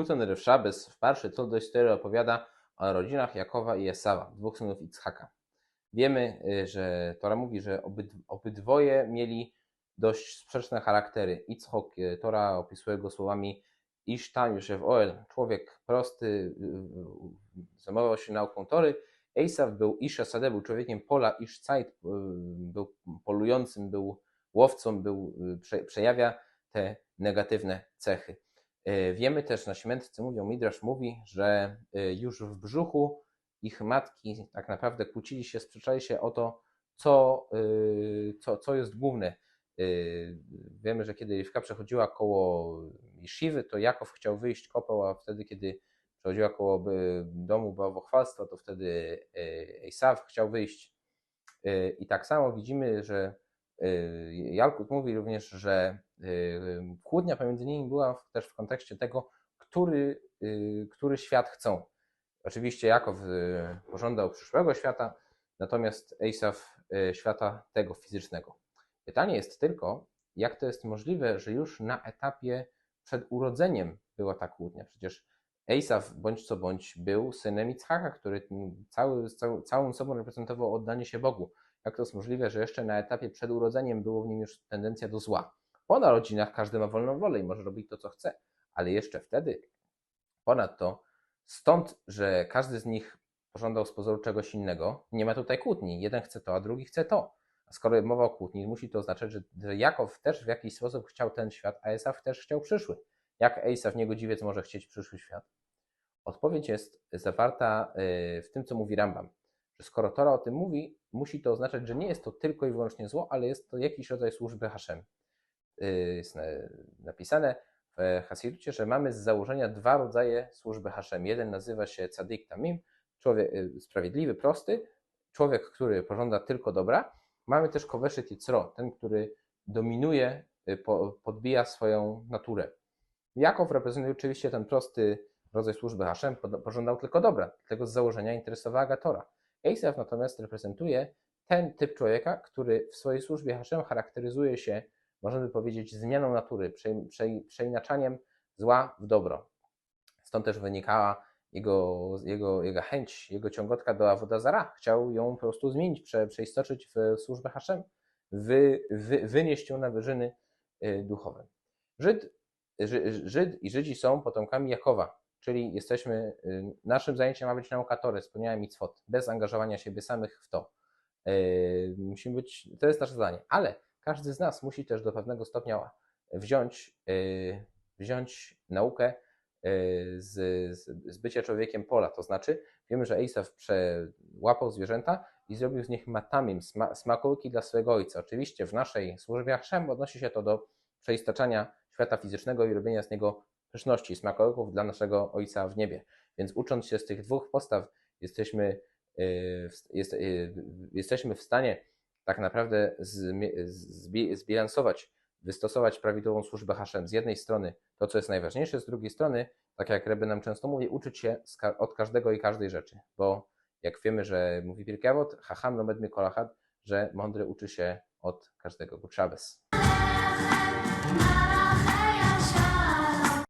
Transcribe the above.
Rabuton Rev Szabes w parszy co do 4 opowiada o rodzinach Jakowa i Esawa, dwóch synów Ichaka. Wiemy, y, że Tora mówi, że obyd, obydwoje mieli dość sprzeczne charaktery. Ichok, y, Tora opisuje go słowami Isztan Yoshev Oel, człowiek prosty, y, zajmował się nauką Tory. Esaw był Isha Sade, był człowiekiem pola, y, był polującym, był łowcą, był, prze, przejawia te negatywne cechy. Y, Wiemy też, nasi mędrcy mówią, Midrash mówi, że y, już w brzuchu ich matki tak naprawdę kłócili się, sprzeczali się o to, co, y, co, co jest główne. Wiemy, że kiedy Rivka przechodziła koło Shiwy, to Jakow chciał wyjść, kopał, a wtedy, kiedy przechodziła koło domu bałwochwalstwa, to wtedy Esaw chciał wyjść. I tak samo widzimy, że Jalkut mówi również, że y, kłótnia pomiędzy nimi była też w kontekście tego, który, y, który świat chcą. Oczywiście Jakow y, pożądał przyszłego świata, natomiast y, świata tego fizycznego. Pytanie jest tylko, jak to jest możliwe, że już na etapie przed urodzeniem była ta kłótnia? Przecież Esaw bądź co bądź był synem Ichaka, który cały, całą sobą reprezentował oddanie się Bogu. Jak to jest możliwe, że jeszcze na etapie przed urodzeniem było w nim już tendencja do zła? Po narodzinach każdy ma wolną wolę i może robić to, co chce, ale jeszcze wtedy, ponadto, stąd, że każdy z nich pożądał z pozoru czegoś innego, nie ma tutaj kłótni. Jeden chce to, a drugi chce to. A skoro mowa o kłótni, musi to oznaczać, że, że Jakow też w jakiś sposób chciał ten świat, a Esaw też chciał przyszły. Jak Esaw, niegodziwiec, może chcieć przyszły świat? Odpowiedź jest zawarta y, w tym, co mówi Rambam. Skoro Tora o tym mówi, musi to oznaczać, że nie jest to tylko i wyłącznie zło, ale jest to jakiś rodzaj służby Hashem. Y, Jest na- napisane w Hasiducie, że mamy z założenia dwa rodzaje służby Hashem. Jeden nazywa się Tzadik Tamim, człowiek y, sprawiedliwy, prosty, człowiek, który pożąda tylko dobra. Mamy też Koweszyt Yitzro, ten, który dominuje, y, po- podbija swoją naturę. Jakow reprezentuje oczywiście ten prosty rodzaj służby Hashem, pożądał tylko dobra, dlatego z założenia interesowała ga Esaw natomiast reprezentuje ten typ człowieka, który w swojej służbie Hashem charakteryzuje się, można by powiedzieć, zmianą natury, prze, prze, przeinaczaniem zła w dobro. Stąd też wynikała jego, jego, jego chęć, jego ciągotka do Awodazara. Chciał ją po prostu zmienić, prze, przeistoczyć w służbę Hashem, wy, wy, wynieść ją na wyżyny y, duchowe. Żyd, Ży- Żyd i Żydzi są potomkami Jakowa, czyli jesteśmy, y, naszym zajęciem ma być nauka Tory, spełniania mitzvot, bez angażowania siebie samych w to. Y, Musimy być, to jest nasze zadanie, ale każdy z nas musi też do pewnego stopnia wziąć, y, wziąć naukę z, z, bycia człowiekiem pola. To znaczy, wiemy, że Esaw przełapał zwierzęta i zrobił z nich matamim, sma, dla swojego ojca. Oczywiście w naszej służbie Hashem odnosi się to do przeistaczania świata fizycznego i robienia z niego pyszności, smakołyków dla naszego Ojca w niebie. Więc ucząc się z tych dwóch postaw, jesteśmy, y, jest, y, jesteśmy w stanie tak naprawdę zbilansować, wystosować prawidłową służbę Hashem. Z jednej strony to, co jest najważniejsze, z drugiej strony, tak jak Reby nam często mówi, uczyć się od każdego i każdej rzeczy, bo jak wiemy, że mówi Pirkei Avot, Hacham lomed mikolachad, że mądry uczy się od każdego. Good.